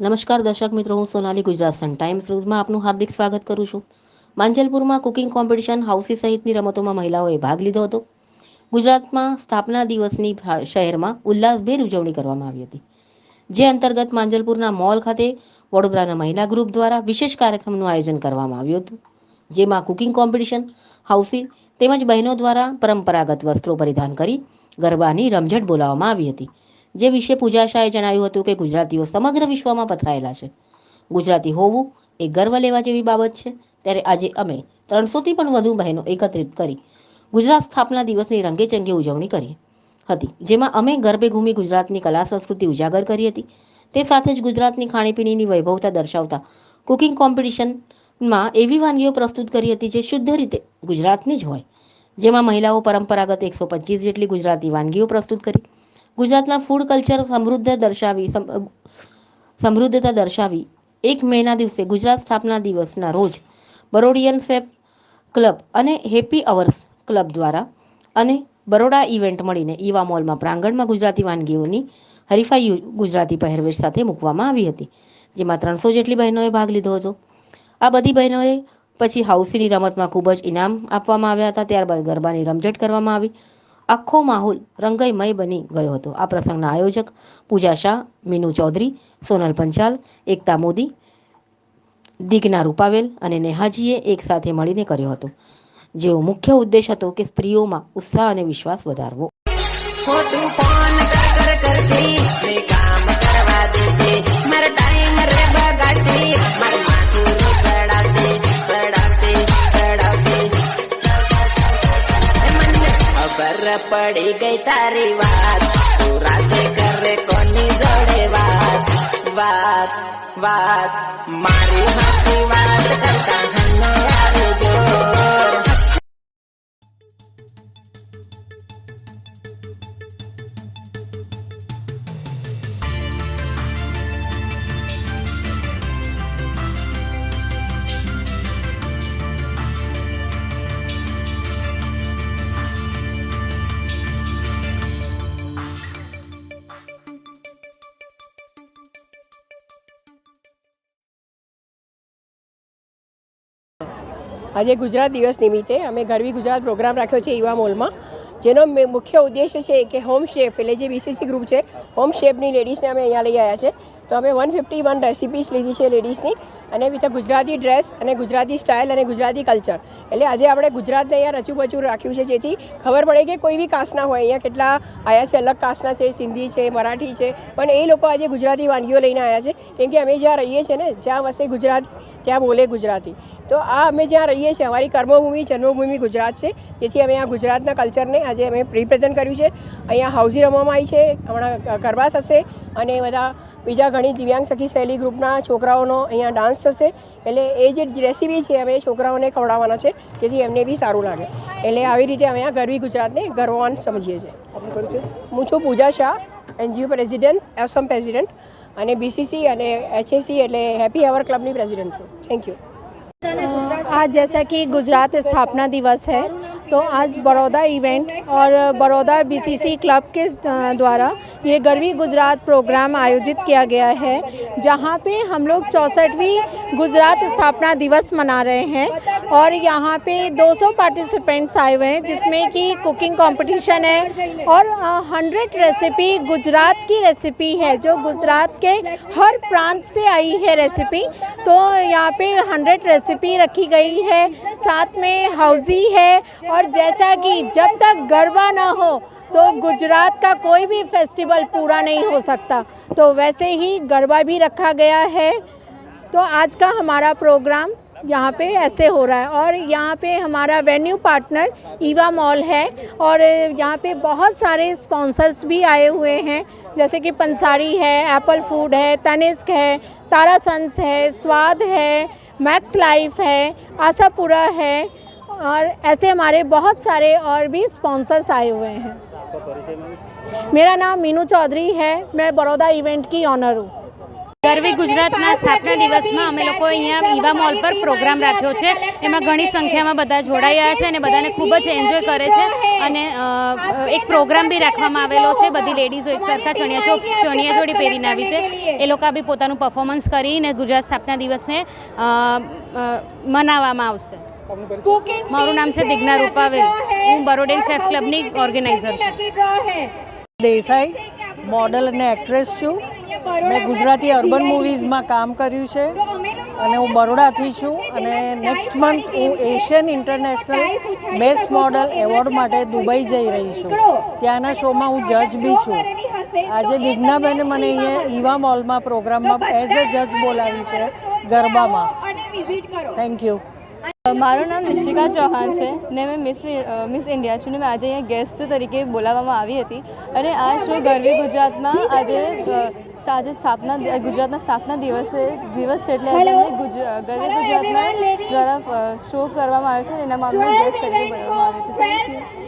નમસ્કાર દર્શક મિત્રો, હું સોનાલી ગુજરાત સન ટાઈમ્સ ન્યૂઝમાં આપનું હાર્દિક સ્વાગત કરું છું. માંજલપુરમાં કુકિંગ કોમ્પિટિશન હાઉસી સહિતની રમતોમાં મહિલાઓએ ભાગ લીધો હતો. ગુજરાતમાં સ્થાપના દિવસની શહેરમાં ઉલ્લાસભેર ઉજવણી કરવામાં આવી હતી. જે અંતર્ગત માંજલપુરના મોલ ખાતે વડોદરાના મહિલા ગ્રુપ દ્વારા વિશેષ કાર્યક્રમનું આયોજન કરવામાં આવ્યું હતું. જેમાં કુકિંગ કોમ્પિટિશન હાઉસી તેમજ બહેનો દ્વારા પરંપરાગત વસ્ત્રો પરિધાન કરી ગરબાની રમઝટ બોલાવવામાં આવી હતી. જે વિશે પૂજા શાહે જણાવ્યું હતું કે ગુજરાતીઓ સમગ્ર વિશ્વમાં પથરાયેલા છે. ગુજરાતી હોવું એ ગર્વ લેવા જેવી બાબત છે. ત્યારે આજે અમે ત્રણસોથી પણ વધુ બહેનો એકત્રિત કરી ગુજરાત સ્થાપના દિવસની રંગેચંગે ઉજવણી કરી હતી, જેમાં અમે ગરબે ઘૂમી ગુજરાતની કલા સંસ્કૃતિ ઉજાગર કરી હતી. તે સાથે જ ગુજરાતની ખાણીપીણીની વૈભવતા દર્શાવતા કુકિંગ કોમ્પિટિશનમાં એવી વાનગીઓ પ્રસ્તુત કરી હતી જે શુદ્ધ રીતે ગુજરાતની જ હોય, જેમાં મહિલાઓ પરંપરાગત એકસો પચીસ જેટલી ગુજરાતી વાનગીઓ પ્રસ્તુત કરી. ગુજરાતના ફૂડ કલ્ચર સમૃદ્ધ દર્શાવી સમૃદ્ધતા દર્શાવી. એક મેના દિવસે ગુજરાત સ્થાપના દિવસના રોજ બરોડિયન ફેપ ક્લબ અને હેપી અવર્સ ક્લબ દ્વારા અને બરોડા ઇવેન્ટ મળીને ઈવા મોલમાં પ્રાંગણમાં ગુજરાતી વાનગીઓની હરીફાઈ ગુજરાતી પહેરવેશ સાથે મૂકવામાં આવી હતી, જેમાં ત્રણસો જેટલી બહેનોએ ભાગ લીધો હતો. આ બધી બહેનોએ પછી હાઉસીની રમતમાં ખૂબ જ ઇનામ આપવામાં આવ્યા હતા, ત્યારબાદ ગરબાની રમઝટ કરવામાં આવી. આખો માહોલ રંગયમય બની ગયો હતો. આ પ્રસંગના આયોજક પૂજા શાહ, મીનુ ચૌધરી, સોનલ પંચાલ, એકતા મોદી, દિગ્ના રૂપાવેલ અને નેહાજીએ એક સાથે મળીને કર્યો હતો. જેવો મુખ્ય ઉદ્દેશ હતો કે સ્ત્રીઓમાં ઉત્સાહ અને વિશ્વાસ વધારવો. કામ કરવા ખબર પડી ગઈ તારી વાત. રાતે કરે કોની જોડે વાત? વાત વાત. મારી વાત કરતા આજે ગુજરાત દિવસ નિમિત્તે અમે ગરવી ગુજરાત પ્રોગ્રામ રાખ્યો છે ઈવા મોલમાં, જેનો મુખ્ય ઉદ્દેશ્ય છે કે હોમ શેફ એટલે જે બીસીસી ગ્રુપ છે હોમ શેફની લેડીઝને અમે અહીંયા લઈ આવ્યા છે. તો અમે વન ફિફ્ટી વન રેસિપીસ લીધી છે લેડીઝની અને વિથ ગુજરાતી ડ્રેસ અને ગુજરાતી સ્ટાઇલ અને ગુજરાતી કલ્ચર એટલે આજે આપણે ગુજરાતને અહીંયા રચુબચુ રાખ્યું છે, જેથી ખબર પડે કે કોઈ બી કાસ્ટના હોય. અહીંયા કેટલા આવ્યા છે, અલગ કાસ્ટના છે, સિંધી છે, મરાઠી છે. પણ એ લોકો આજે ગુજરાતી વાનગીઓ લઈને આવ્યા છે, કેમ કે અમે જ્યાં રહીએ છીએ ને, જ્યાં વસે ગુજરાત, ત્યાં બોલે ગુજરાતી. તો આ અમે જ્યાં રહીએ છીએ, અમારી કર્મભૂમિ, જન્મભૂમિ ગુજરાત છે. જેથી અમે આ ગુજરાતના કલ્ચરને આજે અમે રિપ્રેઝન્ટ કર્યું છે. અહીંયા હાઉસી રમવામાં આવી છે, હમણાં ગરબા થશે, અને બધા બીજા ઘણી દિવ્યાંગ સખી શૈલી ગ્રુપના છોકરાઓનો અહીંયા ડાન્સ થશે એટલે એ જે રેસીપી છે અમે છોકરાઓને ખવડાવવાના છે જેથી એમને બી સારું લાગે એટલે આવી રીતે અમે આ ગરવી ગુજરાતને ગર્વવાન સમજીએ છીએ હું છું પૂજા શાહ એનજીઓ પ્રેસિડેન્ટ એસમ પ્રેસિડેન્ટ અને બીસીસી અને એચએસી એટલે હેપી અવર ક્લબની પ્રેસિડેન્ટ છું થેન્ક યુ आज जैसा कि गुजरात स्थापना दिवस है तो आज बड़ौदा इवेंट और बड़ौदा बीसीसी क्लब के द्वारा ये गर्वी गुजरात प्रोग्राम आयोजित किया गया है, जहाँ पे हम लोग चौंसठवीं गुजरात स्थापना दिवस मना रहे हैं और यहाँ पे 200 पार्टिसिपेंट्स आए हुए हैं, जिसमें कि कुकिंग कंपटीशन है और हंड्रेड रेसिपी गुजरात की रेसिपी है, जो गुजरात के हर प्रांत से आई है रेसिपी तो यहाँ पे हंड्रेड रेसिपी रखी गई है, साथ में हाउजी है और जैसा कि जब तक गरबा ना हो तो गुजरात का कोई भी फेस्टिवल पूरा नहीं हो सकता। तो वैसे ही गरबा भी रखा गया है। तो आज का हमारा प्रोग्राम यहाँ पे ऐसे हो रहा है और यहाँ पे हमारा वेन्यू पार्टनर ईवा मॉल है और यहाँ पे बहुत सारे स्पॉन्सर्स भी आए हुए हैं, जैसे कि पंसारी है एप्पल फ़ूड है तनिस्क है तारा सन्स है स्वाद है मैक्स लाइफ है आशापुरा है और ऐसे हमारे बहुत सारे और भी स्पॉन्सर्स आए हुए हैं। मेरा नाम मीनू चौधरी है, मैं बड़ौदा इवेंट की ऑनर हूँ। ગરવી ગુજરાતના સ્થાપના દિવસમાં અમે લોકો અહીંયા ઈવા મોલ પર પ્રોગ્રામ રાખ્યો છે. એમાં ઘણી સંખ્યામાં બધા જોડાયા છે અને બધાને ખૂબ જ એન્જોય કરે છે. અને એક પ્રોગ્રામ બી રાખવામાં આવેલો છે. બધી લેડીઝો એક સરખા ચણિયા ચણિયાચોળી પહેરીને આવી છે. એ લોકો બી પોતાનું પરફોર્મન્સ કરીને ગુજરાત સ્થાપના દિવસને મનાવવામાં આવશે. મારું નામ છે દિગ્ના રૂપાવેલ. હું બરોડેન શેફ ક્લબની ઓર્ગેનાઇઝર છું. દેસાઈ, મોડલ અને એક્ટ્રેસ છું. મેં ગુજરાતી અર્બન મૂવીઝમાં કામ કર્યું છે. અને હું બરોડાથી છું અને નેક્સ્ટ મંથ હું Asian international best model award માટે દુબઈ જઈ રહી છું. ત્યાંના શોમાં હું જજ બી છું. આજે દિગ્નાબેને મને અહીંયા ઈવા મોલમાં પ્રોગ્રામમાં એઝ અ જજ બોલાવી છે ગરબામાં. થેન્ક યુ મારું નામ નિશિકા ચૌહાણ છે ને મેં મિસ મિસ ઇન્ડિયા છું ને મેં આજે અહીંયા ગેસ્ટ તરીકે બોલાવવામાં આવી હતી. અને આ શો ગરવી ગુજરાતમાં આજે આજે સ્થાપના ગુજરાતના સ્થાપના દિવસે દિવસ છે એટલે અમને ગરવી ગુજરાતના દ્વારા શો કરવામાં આવ્યો છે અને એનામાં અમને ગેસ્ટ તરીકે બનાવવામાં આવી હતી.